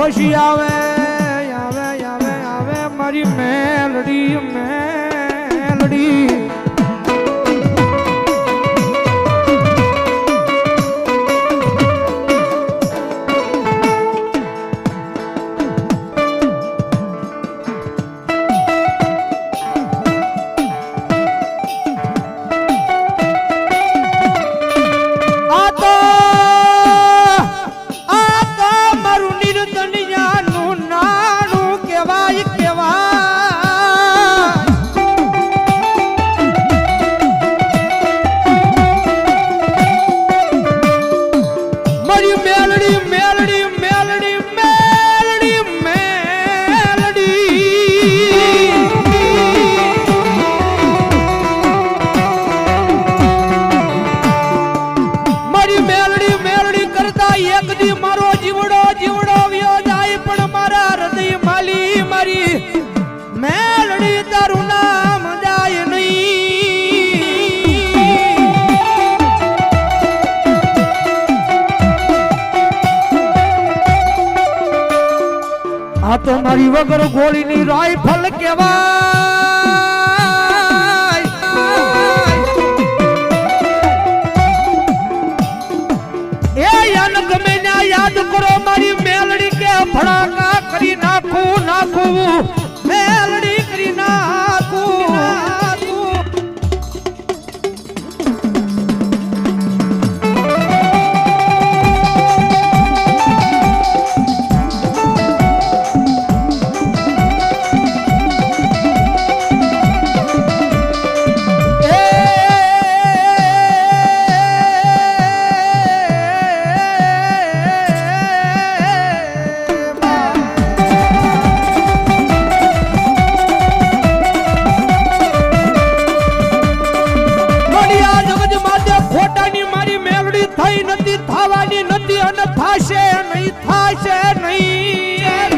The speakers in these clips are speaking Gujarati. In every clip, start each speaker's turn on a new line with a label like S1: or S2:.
S1: ખુશી આવે આવે આવે આવે મારી મેલડી મેલડી એક દી મારો જીવડો જીવડો વ્યો જાય પણ મારા હૃદય માલી મારી. મેલડી તારું નામ જાય નહીં. આ તો મારી વગર ગોળીની રાઈફલ કહેવાય. Oh. થાશે નહીં થાશે નહીં.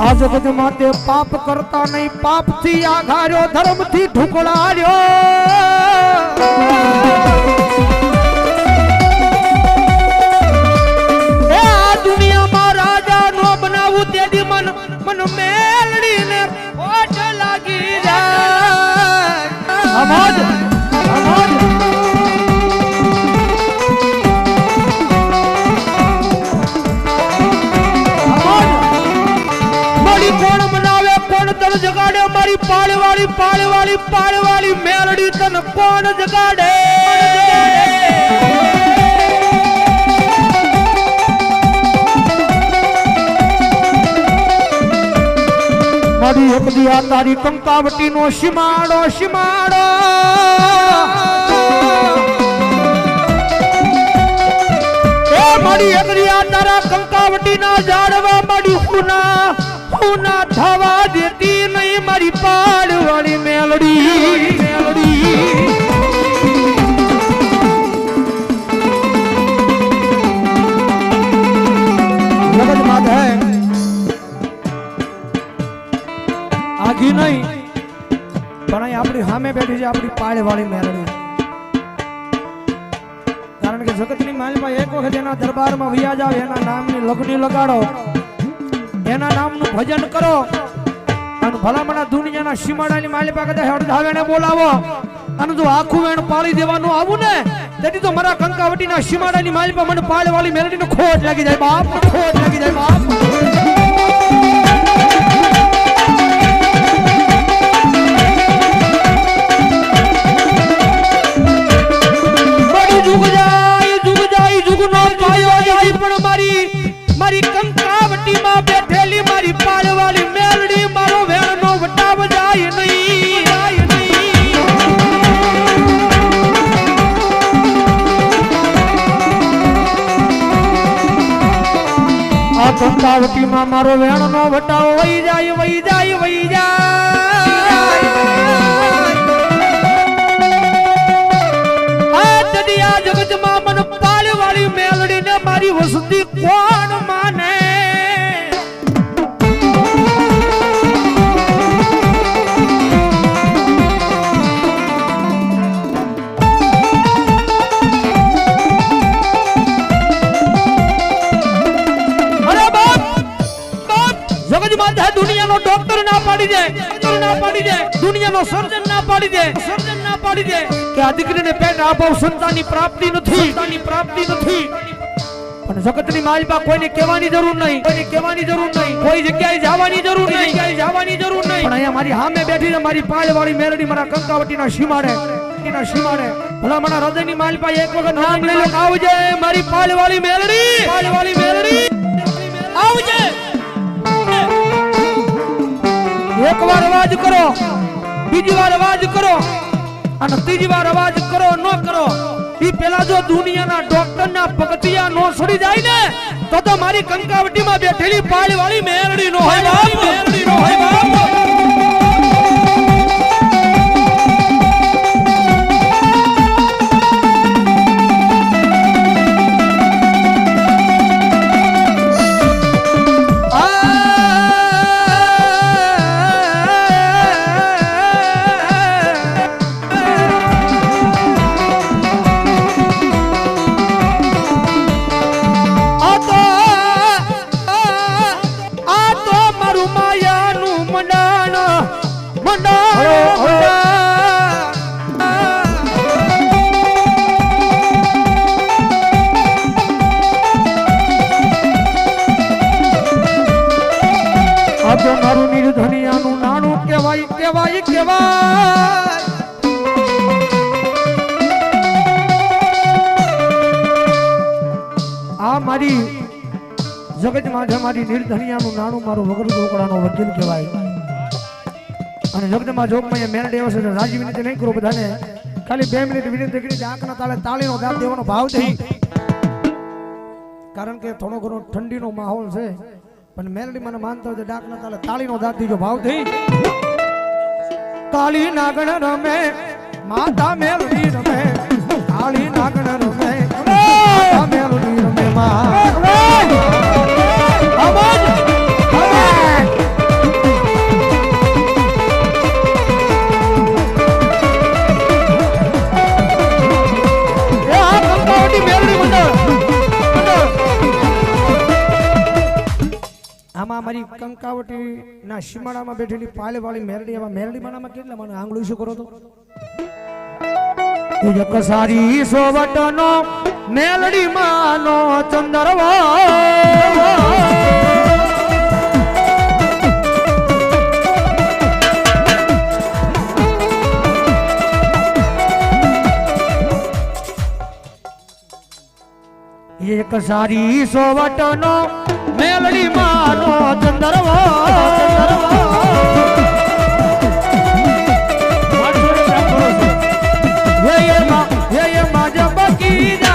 S1: આ જગત માટે પાપ કરતા નહીં પાપથી આઘાર્યો ધર્મથી ઢુકળાર્યો કોણ જગાડે મારી પાળવાળી પાળવાળી પાળવાળી મેલડી તને કોણ જગાડે? મારી એક દિયા તારી કંકાવટી નો સીમાડો એ મારી એક દિયા તારા કંકાવટી ના જાડવા મારી હુના હુના થવા નહીં મારી પાડવાળી મેલડી મેલડી નહીં પણ અહીં આપણી સામે બેઠી છે આપણી પાળે વાળી મેરડી કારણ કે જગતની માલમાં એક વખત એના દરબારમાં વ્યાજ આવે એના નામની લગ્ની લગાડો, એના નામનું ભજન કરો અને ભલામણા દુનિયાના સીમાડાની માલિપા કદાચ અડધાવેને બોલાવો. અને જો આખું વેણ પાળી દેવાનું આવું ને, તેથી તો મારા કંકાવટીના સીમાડાની માલિપા મને પાળવાળી વાળી મેલડીને ખોટ લાગી જાય બાપ, ખોટ લાગી જાય બાપ. આ માં મારો વેણ નો વટાવ વહી જાય વહી જાય વહી જાય. આ દડિયા જગતમાં મન મેલડી ને મારી વસતી કોણ પાડી દે દુનિયાનો સર્જન ના પાડી દે સર્જન ના પાડી દે. કે આ દીકરીને પેટ આભાવ સંતાનની પ્રાપ્તિ નથી. સંતાનની પ્રાપ્તિ નથી. પણ જગતની માલિકા કોઈને કહેવાની જરૂર નહીં. કોઈને કહેવાની જરૂર નહીં. કોઈ જગ્યાએ જવાની જરૂર નહીં. જગ્યાએ જવાની જરૂર નહીં. પણ અહીંયા મારી સામે બેઠી છે મારી પાલવાળી મેરડી મારા કંકાવટીના શિમાડે ના શિમાડે ભલા મારા હૃદયની માલિકા એક વખત નામ લઈ લો. આવજે મારી પાલવાળી મેરડી. પાલવાળી મેરડી. આવજે. એક વાર અવાજ કરો. બીજી વાર અવાજ કરો. અને ત્રીજી વાર અવાજ કરો, ન કરો. ઈ પેલા જો દુનિયાના ડોક્ટર ના પગથિયા નો છોડી જાય ને, તો તો મારી કંકાવટીમાં બેઠેલી પાળ વાળી મેરડી નો હોય બાપ મેરડી નો હોય બાપ. મારું નિર્ધનિયાનું નાણું કહેવાય કહેવાય કહેવાય. આ મારી જગતમાં જે મારી નિર્ધનિયાનું નાણું, મારું વગર ઢોકળાનો વકીલ કહેવાય. અને જગતમાં જોગમાં એ મેરડ એવો છે રાજી વિનંતી નહીં કરું બધાને. ખાલી બે મિનિટ વિનંતી કરી, આંખના તાળે તાળીનો દાબ દેવાનો ભાવ થઈ કારણ કે થોડો ઘણો ઠંડીનો માહોલ છે. પણ મેલડી મને માનતા હોય ડાક ના તાલે તાળીનો દાબ દીજો ભાવ થઈ કાળી નાગણ રમે, માતા મેલડી રમે, કાળી નાગણ રમે. આમાં મારી કંકાવટી ના સીમાડામાં બેઠેલી પાલે વાળી મેરડી એમાં મેરડી માનામાં કેટલા મને? આંગળું શું કરો તો? એક સારી સોવટનો મેલડી માનો ચંદરવા. એક સારી સોવટનો મેલડી માનો ચંદરવા હે હે માં હે હે માં જબકી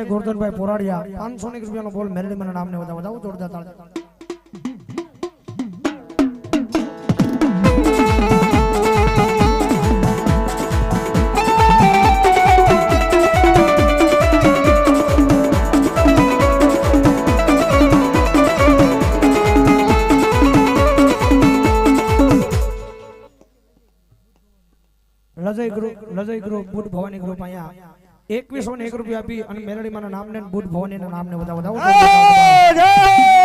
S1: રાજેશભાઈ ગોરધનભાઈ પોરાડિયા પાંચસો એક રૂપિયાનો બોલ મેરડી મને નામને બધા વધાવો, જોરદાર લજય ગ્રુપ લજય ગ્રુપ બુટ ભવાની ગ્રુપ અહીંયા. એકવીસો ને એક રૂપિયા આપી અને મેલડીમાં નામને ને બુટ ભવાની ના નામને બધા બધા